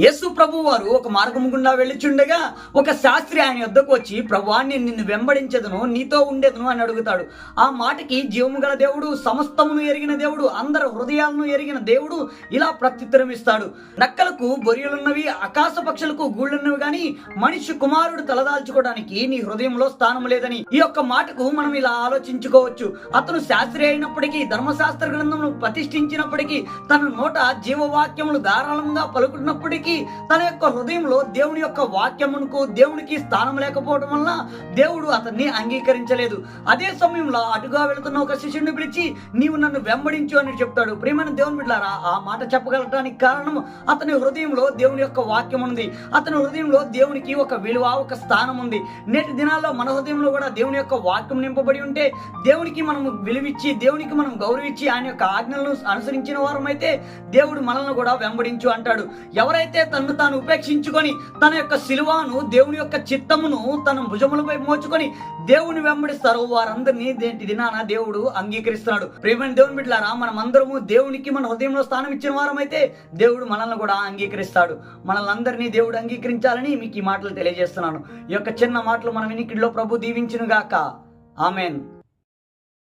యేసు ప్రభు వారు ఒక మార్గము గుండా వెళ్ళిచుండగా ఒక శాస్త్రి ఆయన యొద్దకు వచ్చి ప్రభువా నేను నిన్ను వెంబడించదును నీతో ఉండేదను అని అడుగుతాడు. ఆ మాటకి జీవము గల దేవుడు సమస్తమును ఎరిగిన దేవుడు అందరి హృదయాలను ఎరిగిన దేవుడు ఇలా ప్రత్యుత్తరం ఇస్తాడు. నక్కలకు బొరియలున్నవి ఆకాశ పక్షులకు గూళ్ళున్నవి కానీ మనిషి కుమారుడు తలదాల్చుకోవడానికి నీ హృదయంలో స్థానం లేదని ఈ యొక్క మాటకు మనం ఇలా ఆలోచించుకోవచ్చు. అతను శాస్త్రి అయినప్పటికీ ధర్మశాస్త్ర గ్రంథమును ప్రతిష్ఠించినప్పటికీ తన నోట జీవవాక్యములు ధారాళంగా పలుకున్నప్పటికీ తన యొక్క హృదయంలో దేవుని యొక్క వాక్యమునకు దేవునికి స్థానం లేకపోవడం వల్ల దేవుడు అతన్ని అంగీకరించలేదు. అదే సమయంలో అటుగా వెళుతున్న ఒక శిష్యుడిని పిలిచి నీవు నన్ను వెంబడించు అని చెప్తాడు. ప్రియమైన దేవుని బిడ్డారా ఆ మాట చెప్పగలటానికి కారణం అతని హృదయంలో దేవుని యొక్క వాక్యం ఉంది అతని హృదయంలో దేవునికి ఒక విలువ ఒక స్థానం ఉంది నేటి దినాల్లో మన హృదయంలో కూడా దేవుని యొక్క వాక్యం నింపబడి ఉంటే దేవునికి మనం విలువిచ్చి దేవునికి మనం గౌరవించి ఆయన యొక్క ఆజ్ఞలను అనుసరించిన వారమైతే దేవుడు మనల్ని కూడా వెంబడించు అంటాడు. ఎవరైతే తన్ను తాను ఉపేక్షించుకొని తన యొక్క శిలువాను దేవుని యొక్క చిత్తమును తన భుజములపై మోచుకొని దేవుని వెంబడిస్తారు వారందరినీ దేంటి దినాన దేవుడు అంగీకరిస్తున్నాడు. ప్రేమైన దేవుని బిడ్డలారా మనం అందరము దేవునికి మన హృదయంలో స్థానం ఇచ్చిన వారమైతే దేవుడు మనల్ని కూడా అంగీకరిస్తాడు. మనల్ని అందరినీ దేవుడు అంగీకరించాలని మీకు ఈ మాటలు తెలియజేస్తున్నాను. ఈ యొక్క చిన్న మాటలు మన వినికిడిలో ప్రభు దీవించును గాక ఆమెన్.